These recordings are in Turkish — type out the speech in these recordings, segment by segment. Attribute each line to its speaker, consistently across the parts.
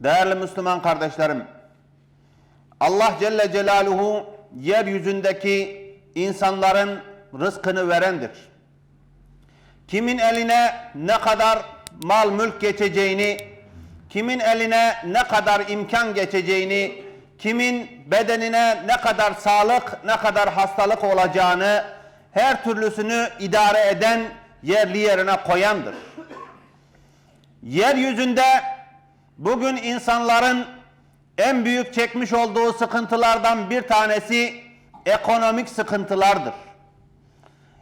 Speaker 1: Değerli Müslüman kardeşlerim, Allah Celle Celaluhu yeryüzündeki insanların rızkını verendir. Kimin eline ne kadar mal mülk geçeceğini, kimin eline ne kadar imkan geçeceğini, kimin bedenine ne kadar sağlık, ne kadar hastalık olacağını her türlüsünü idare eden yerli yerine koyandır. Yeryüzünde bugün insanların en büyük çekmiş olduğu sıkıntılardan bir tanesi ekonomik sıkıntılardır.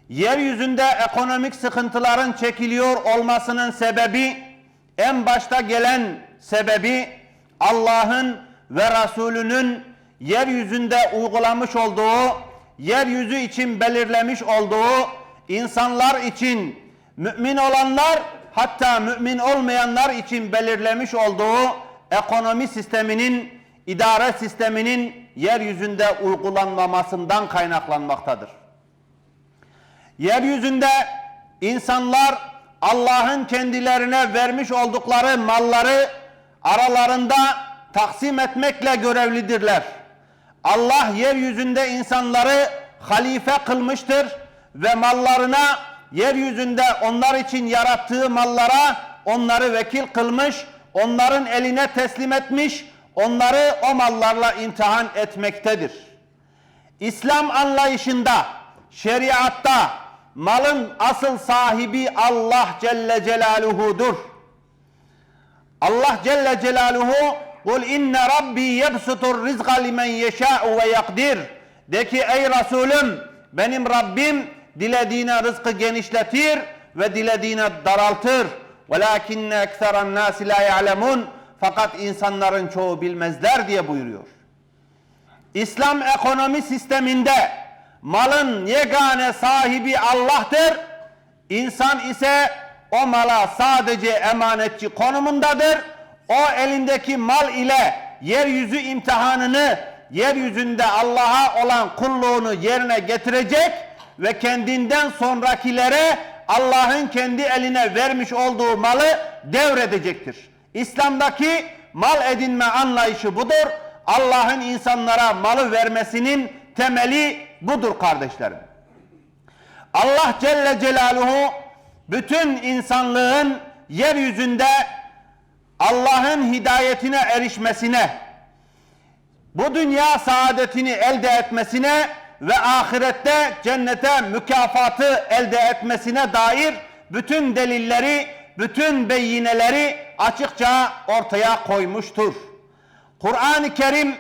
Speaker 1: Yeryüzünde ekonomik sıkıntıların çekiliyor olmasının sebebi en başta gelen sebebi Allah'ın ve Resulünün yeryüzünde uygulamış olduğu, yeryüzü için belirlemiş olduğu insanlar için mümin olanlar hatta mümin olmayanlar için belirlemiş olduğu ekonomi sisteminin, idare sisteminin yeryüzünde uygulanmamasından kaynaklanmaktadır. Yeryüzünde insanlar Allah'ın kendilerine vermiş oldukları malları aralarında taksim etmekle görevlidirler. Allah yeryüzünde insanları halife kılmıştır ve mallarına yeryüzünde onlar için yarattığı mallara onları vekil kılmış, onların eline teslim etmiş, onları o mallarla imtihan etmektedir. İslam anlayışında, şeriatta malın asıl sahibi Allah Celle Celaluhu'dur. Allah Celle Celaluhu Kul inne rabbi yebsutur rizqa limen yeşâ'u ve yakdir. De ki ey Resulüm benim Rabbim dilediğine rızkı genişletir ve dilediğine daraltır. Velakinne ekseren nâsi la ya'lemun. Fakat insanların çoğu bilmezler diye buyuruyor. İslam ekonomi sisteminde malın yegane sahibi Allah'tır. İnsan ise o mala sadece emanetçi konumundadır. O elindeki mal ile yeryüzü imtihanını, yeryüzünde Allah'a olan kulluğunu yerine getirecek ve kendinden sonrakilere Allah'ın kendi eline vermiş olduğu malı devredecektir. İslam'daki mal edinme anlayışı budur. Allah'ın insanlara malı vermesinin temeli budur kardeşlerim. Allah Celle Celaluhu bütün insanlığın yeryüzünde Allah'ın hidayetine erişmesine, bu dünya saadetini elde etmesine ve ahirette cennete mükafatı elde etmesine dair bütün delilleri, bütün beyineleri açıkça ortaya koymuştur. Kur'an-ı Kerim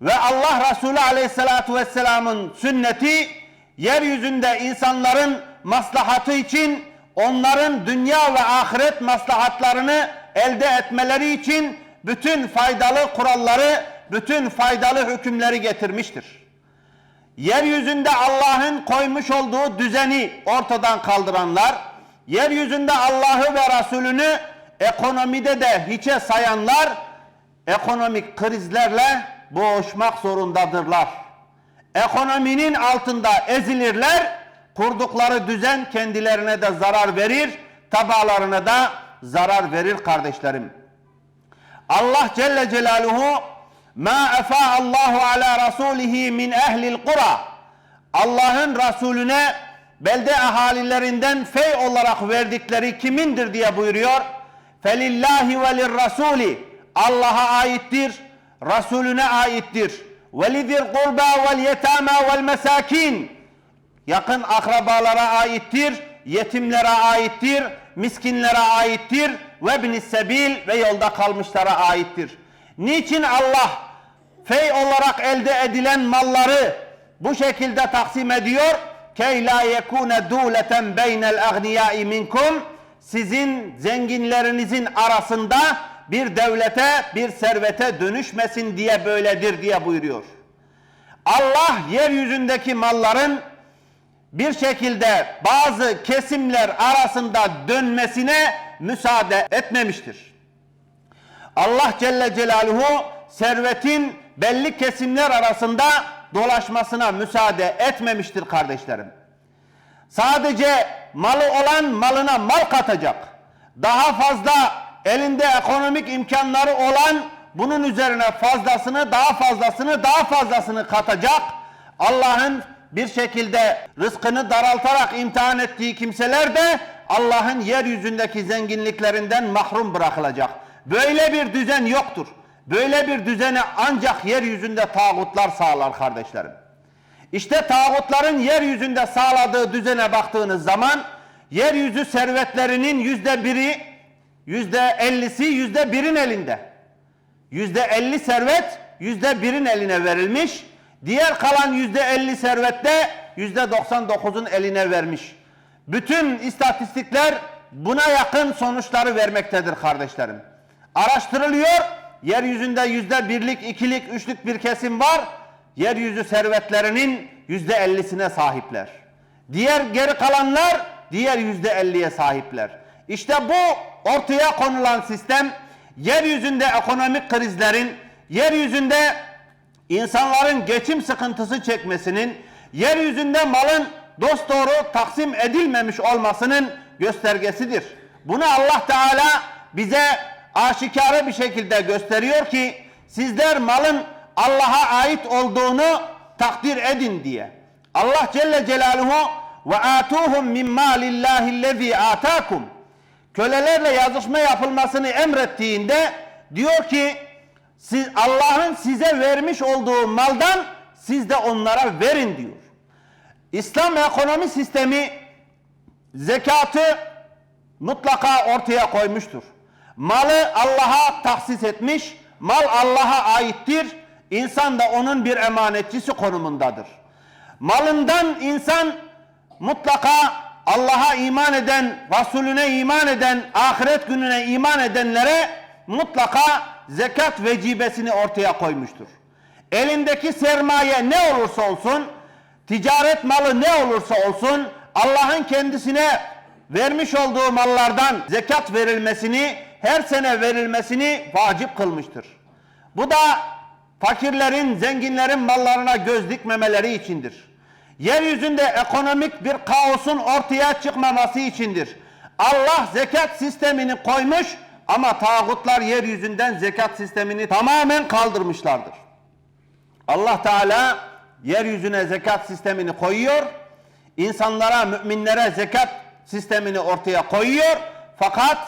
Speaker 1: ve Allah Resulü Aleyhisselatü Vesselam'ın sünneti yeryüzünde insanların maslahatı için onların dünya ve ahiret maslahatlarını elde etmeleri için bütün faydalı kuralları, bütün faydalı hükümleri getirmiştir. Yeryüzünde Allah'ın koymuş olduğu düzeni ortadan kaldıranlar, yeryüzünde Allah'ı ve Resulünü ekonomide de hiçe sayanlar, ekonomik krizlerle boğuşmak zorundadırlar. Ekonominin altında ezilirler, kurdukları düzen kendilerine de zarar verir, tabalarına da zarar verir kardeşlerim. Allah Celle Celaluhu ma efa Allahu ala rasulihi min ehlil kura Allah'ın Resulüne belde ahalilerinden fey olarak verdikleri kimindir diye buyuruyor. Felillahi ve lirrasuli Allah'a aittir, Resulüne aittir. Velizir kurba vel yetama vel mesakin yakın akrabalara aittir, yetimlere aittir, miskinlere aittir ve bin sebil ve yolda kalmışlara aittir. Niçin Allah fey olarak elde edilen malları bu şekilde taksim ediyor? Key la yekune duleten beynel agniyai minkum sizin zenginlerinizin arasında bir devlete, bir servete dönüşmesin diye böyledir diye buyuruyor. Allah yeryüzündeki malların bir şekilde bazı kesimler arasında dönmesine müsaade etmemiştir. Allah Celle Celaluhu servetin belli kesimler arasında dolaşmasına müsaade etmemiştir kardeşlerim. Sadece malı olan malına mal katacak. Daha fazla elinde ekonomik imkanları olan bunun üzerine fazlasını, daha fazlasını, daha fazlasını katacak. Allah'ın bir şekilde rızkını daraltarak imtihan ettiği kimseler de Allah'ın yeryüzündeki zenginliklerinden mahrum bırakılacak. Böyle bir düzen yoktur. Böyle bir düzeni ancak yeryüzünde tağutlar sağlar kardeşlerim. İşte tağutların yeryüzünde sağladığı düzene baktığınız zaman yeryüzü servetlerinin yüzde biri, yüzde ellisi yüzde birin elinde. Yüzde elli servet yüzde birin eline verilmiş. Diğer kalan yüzde elli servette yüzde doksan dokuzun eline vermiş. Bütün istatistikler buna yakın sonuçları vermektedir kardeşlerim. Araştırılıyor. Yeryüzünde yüzde birlik, ikilik, üçlük bir kesim var. Yeryüzü servetlerinin yüzde ellisine sahipler. Diğer geri kalanlar diğer yüzde elliye sahipler. İşte bu ortaya konulan sistem yeryüzünde ekonomik krizlerin, yeryüzünde insanların geçim sıkıntısı çekmesinin, yeryüzünde malın dosdoğru taksim edilmemiş olmasının göstergesidir. Bunu Allah Teala bize aşikare bir şekilde gösteriyor ki sizler malın Allah'a ait olduğunu takdir edin diye. Allah Celle Celaluhu ve atuhum min malillahi'llezî atakum kölelerle yazışma yapılmasını emrettiğinde diyor ki siz Allah'ın size vermiş olduğu maldan siz de onlara verin diyor. İslam ekonomi sistemi zekatı mutlaka ortaya koymuştur. Malı Allah'a tahsis etmiş, mal Allah'a aittir. İnsan da onun bir emanetçisi konumundadır. Malından insan mutlaka Allah'a iman eden, Resulüne iman eden, ahiret gününe iman edenlere mutlaka zekat vecibesini ortaya koymuştur. Elindeki sermaye ne olursa olsun, ticaret malı ne olursa olsun, Allah'ın kendisine vermiş olduğu mallardan zekat verilmesini, her sene verilmesini vacip kılmıştır. Bu da fakirlerin, zenginlerin mallarına göz dikmemeleri içindir. Yeryüzünde ekonomik bir kaosun ortaya çıkmaması içindir. Allah zekat sistemini koymuş ama tağutlar yeryüzünden zekat sistemini tamamen kaldırmışlardır. Allah Teala yeryüzüne zekat sistemini koyuyor. İnsanlara, müminlere zekat sistemini ortaya koyuyor. Fakat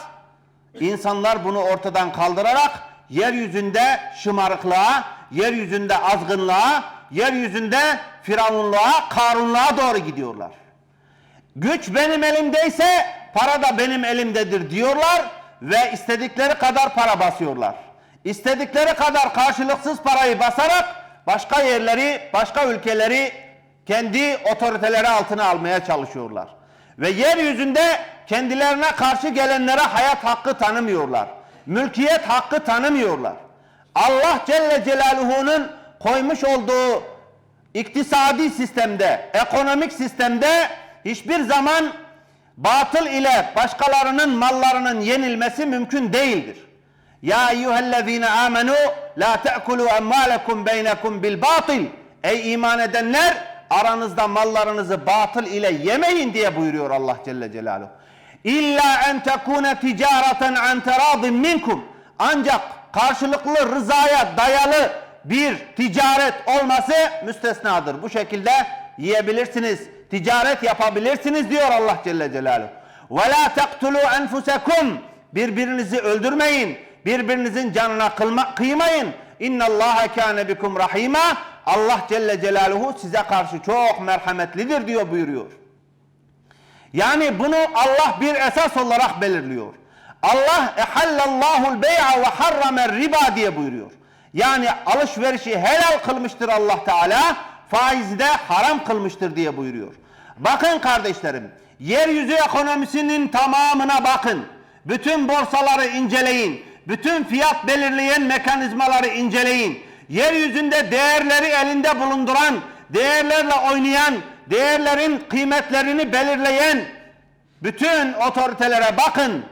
Speaker 1: insanlar bunu ortadan kaldırarak yeryüzünde şımarıklığa, yeryüzünde azgınlığa, yeryüzünde firavunluğa, karunluğa doğru gidiyorlar. Güç benim elimdeyse para da benim elimdedir diyorlar ve istedikleri kadar para basıyorlar. İstedikleri kadar karşılıksız parayı basarak başka yerleri, başka ülkeleri kendi otoriteleri altına almaya çalışıyorlar. Ve yeryüzünde kendilerine karşı gelenlere hayat hakkı tanımıyorlar. Mülkiyet hakkı tanımıyorlar. Allah Celle Celaluhu'nun koymuş olduğu iktisadi sistemde, ekonomik sistemde hiçbir zaman batıl ile başkalarının mallarının yenilmesi mümkün değildir. Ya eyyühellezine amenu la te'kulu emmalekum beynekum bil batil. Ey iman edenler aranızda mallarınızı batıl ile yemeyin diye buyuruyor Allah Celle Celaluhu. İlla en tekune ticareten an teradin minkum. Ancak karşılıklı rızaya dayalı bir ticaret olması müstesnadır. Bu şekilde yiyebilirsiniz, ticaret yapabilirsiniz diyor Allah Celle Celaluhu. Ve la taqtulu enfusakum. Birbirinizi öldürmeyin. Birbirinizin canına kıymayın. İnna Allah kâne bikum rahima. Allah Celle Celaluhu size karşı çok merhametlidir diyor buyuruyor. Yani bunu Allah bir esas olarak belirliyor. Allah ehallallahul bey'a ve harramer riba diye buyuruyor. Yani alışverişi helal kılmıştır Allah Teala, faizi de haram kılmıştır diye buyuruyor. Bakın kardeşlerim, yeryüzü ekonomisinin tamamına bakın. Bütün borsaları inceleyin. Bütün fiyat belirleyen mekanizmaları inceleyin. Yeryüzünde değerleri elinde bulunduran, değerlerle oynayan, değerlerin kıymetlerini belirleyen bütün otoritelere bakın.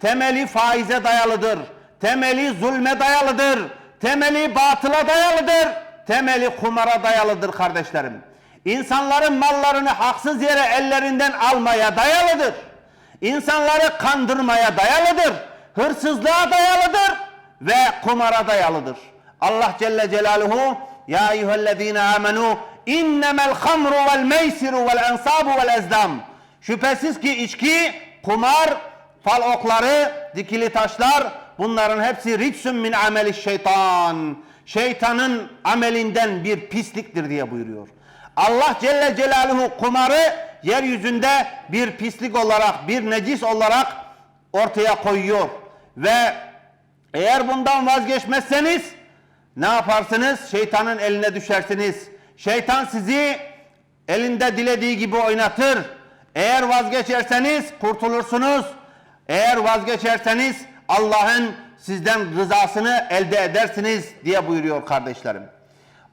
Speaker 1: Temeli faize dayalıdır. Temeli zulme dayalıdır. Temeli batıla dayalıdır. Temeli kumara dayalıdır kardeşlerim. İnsanların mallarını haksız yere ellerinden almaya dayalıdır. İnsanları kandırmaya dayalıdır. hırsızlığa dayalıdır ve kumara dayalıdır. Allah Celle Celaluhu Ya eyyühellezine amenu innemel hamru vel meysiru vel ensabu vel ezdam Şüphesiz ki içki, kumar, fal okları, dikili taşlar bunların hepsi ritsün min ameli şeytan. Şeytanın amelinden bir pisliktir diye buyuruyor. Allah Celle Celaluhu kumarı yeryüzünde bir pislik olarak, bir necis olarak ortaya koyuyor. Ve eğer bundan vazgeçmezseniz ne yaparsınız? Şeytanın eline düşersiniz. Şeytan sizi elinde dilediği gibi oynatır. Eğer vazgeçerseniz kurtulursunuz. Eğer vazgeçerseniz Allah'ın sizden rızasını elde edersiniz diye buyuruyor kardeşlerim.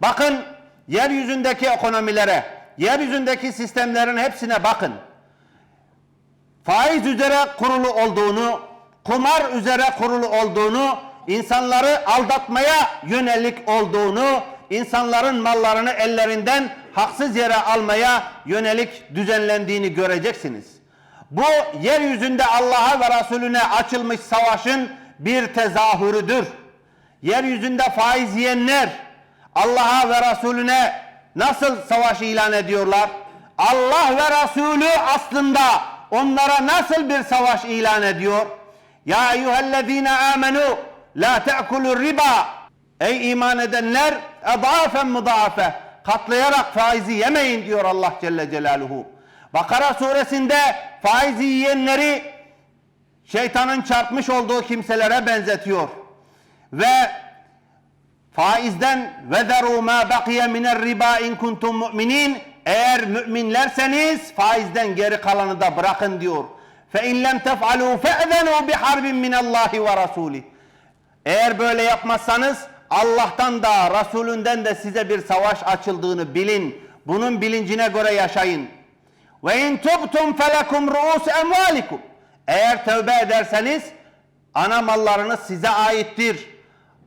Speaker 1: Bakın yeryüzündeki ekonomilere, yeryüzündeki sistemlerin hepsine bakın. Faiz üzere kurulu olduğunu, kumar üzere kurulu olduğunu, insanları aldatmaya yönelik olduğunu, insanların mallarını ellerinden haksız yere almaya yönelik düzenlendiğini göreceksiniz. Bu yeryüzünde Allah'a ve Resulüne açılmış savaşın bir tezahürüdür. Yeryüzünde faiz yiyenler Allah'a ve Resulüne nasıl savaş ilan ediyorlar? Allah ve Resulü aslında onlara nasıl bir savaş ilan ediyor? Ya eyyühellezine amenu la te'kulur riba Ey iman edenler edafen müdaafe katlayarak faizi yemeyin diyor Allah Celle Celaluhu. Bakara suresinde faizi yiyenleri şeytanın çarpmış olduğu kimselere benzetiyor. Ve faizden ve deru ma bakiye miner riba in kuntum mu'minin eğer müminlerseniz faizden geri kalanı da bırakın diyor. Fe in lem tef'alu fe'zenu bi harbin min Allahi ve rasulih. Eğer böyle yapmazsanız Allah'tan da Resulünden de size bir savaş açıldığını bilin. Bunun bilincine göre yaşayın. Ve in tubtum felekum ruus emvalikum. Eğer tövbe ederseniz ana mallarınız size aittir.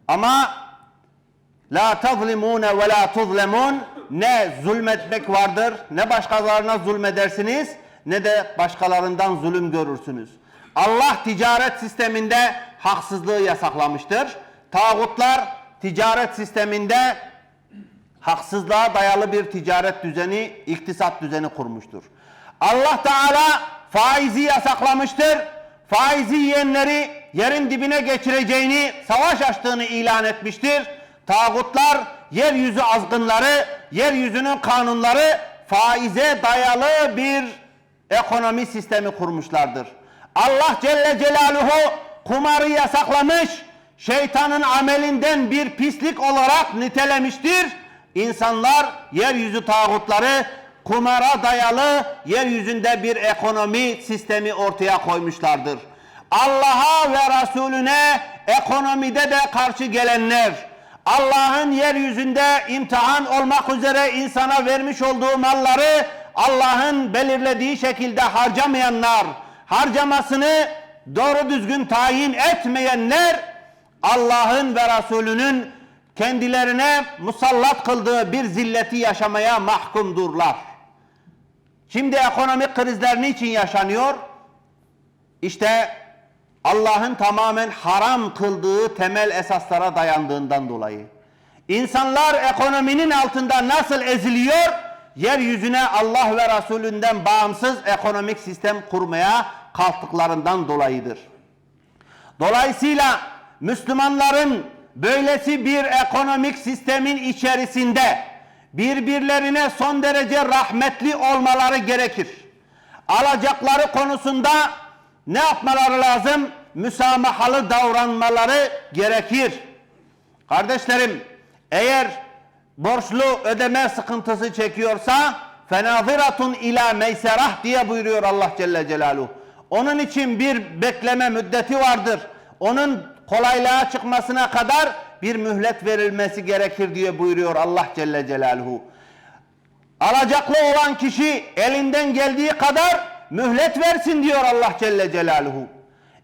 Speaker 1: Ama la tazlimune ve la tuzlemun ne zulmetmek vardır ne başkalarına zulmedersiniz ne de başkalarından zulüm görürsünüz. Allah ticaret sisteminde haksızlığı yasaklamıştır. Tağutlar ticaret sisteminde haksızlığa dayalı bir ticaret düzeni, iktisat düzeni kurmuştur. Allah Teala faizi yasaklamıştır. Faizi yiyenleri yerin dibine geçireceğini, savaş açtığını ilan etmiştir. Tağutlar, yeryüzü azgınları, yeryüzünün kanunları faize dayalı bir ekonomi sistemi kurmuşlardır. Allah Celle Celaluhu kumarı yasaklamış, şeytanın amelinden bir pislik olarak nitelemiştir. İnsanlar yeryüzü tağutları kumara dayalı yeryüzünde bir ekonomi sistemi ortaya koymuşlardır. Allah'a ve Resulüne ekonomide de karşı gelenler, Allah'ın yeryüzünde imtihan olmak üzere insana vermiş olduğu malları Allah'ın belirlediği şekilde harcamayanlar, harcamasını doğru düzgün tayin etmeyenler Allah'ın ve Resulünün kendilerine musallat kıldığı bir zilleti yaşamaya mahkumdurlar. Şimdi ekonomik krizler niçin yaşanıyor? İşte Allah'ın tamamen haram kıldığı temel esaslara dayandığından dolayı. İnsanlar ekonominin altında nasıl eziliyor? Yeryüzüne Allah ve Resulünden bağımsız ekonomik sistem kurmaya kalktıklarından dolayıdır. Dolayısıyla Müslümanların böylesi bir ekonomik sistemin içerisinde birbirlerine son derece rahmetli olmaları gerekir. Alacakları konusunda ne yapmaları lazım? Müsamahalı davranmaları gerekir. Kardeşlerim, eğer borçlu ödeme sıkıntısı çekiyorsa fenaziratun ila meyserah diye buyuruyor Allah Celle Celaluhu. Onun için bir bekleme müddeti vardır. Onun kolaylığa çıkmasına kadar bir mühlet verilmesi gerekir diye buyuruyor Allah Celle Celaluhu. Alacaklı olan kişi elinden geldiği kadar mühlet versin diyor Allah Celle Celaluhu.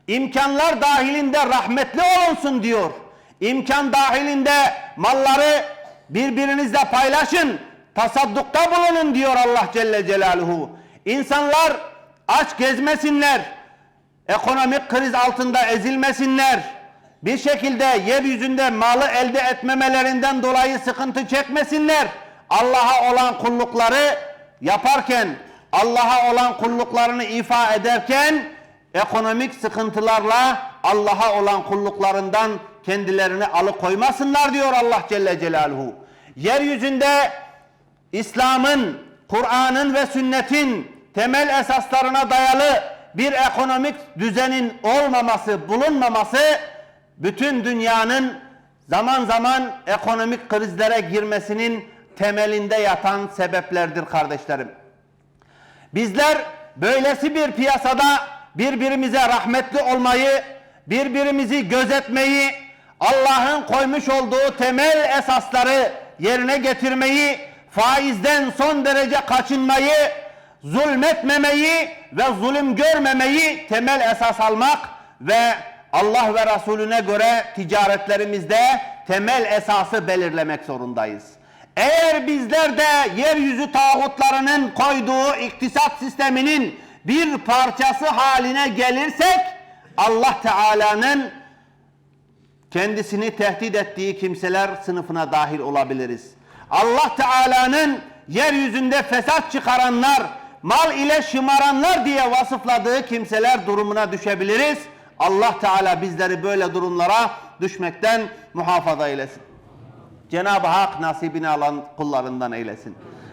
Speaker 1: İmkanlar dahilinde rahmetli olunsun diyor. İmkan dahilinde malları birbirinizle paylaşın, tasaddukta bulunun diyor Allah Celle Celaluhu. İnsanlar aç gezmesinler, ekonomik kriz altında ezilmesinler. Bir şekilde yeryüzünde malı elde etmemelerinden dolayı sıkıntı çekmesinler. Allah'a olan kullukları yaparken, Allah'a olan kulluklarını ifa ederken ekonomik sıkıntılarla Allah'a olan kulluklarından kendilerini alıkoymasınlar diyor Allah Celle Celaluhu. Yeryüzünde İslam'ın, Kur'an'ın ve sünnetin temel esaslarına dayalı bir ekonomik düzenin olmaması, bulunmaması bütün dünyanın zaman zaman ekonomik krizlere girmesinin temelinde yatan sebeplerdir kardeşlerim. Bizler böylesi bir piyasada birbirimize rahmetli olmayı, birbirimizi gözetmeyi, Allah'ın koymuş olduğu temel esasları yerine getirmeyi, faizden son derece kaçınmayı, zulmetmemeyi ve zulüm görmemeyi temel esas almak ve Allah ve Resulüne göre ticaretlerimizde temel esası belirlemek zorundayız. Eğer bizler de yeryüzü tağutlarının koyduğu iktisat sisteminin bir parçası haline gelirsek Allah Teala'nın kendisini tehdit ettiği kimseler sınıfına dahil olabiliriz. Allah Teala'nın yeryüzünde fesat çıkaranlar, mal ile şımaranlar diye vasıfladığı kimseler durumuna düşebiliriz. Allah Teala bizleri böyle durumlara düşmekten muhafaza eylesin. Cenab-ı Hak nasibini alan kullarından eylesin.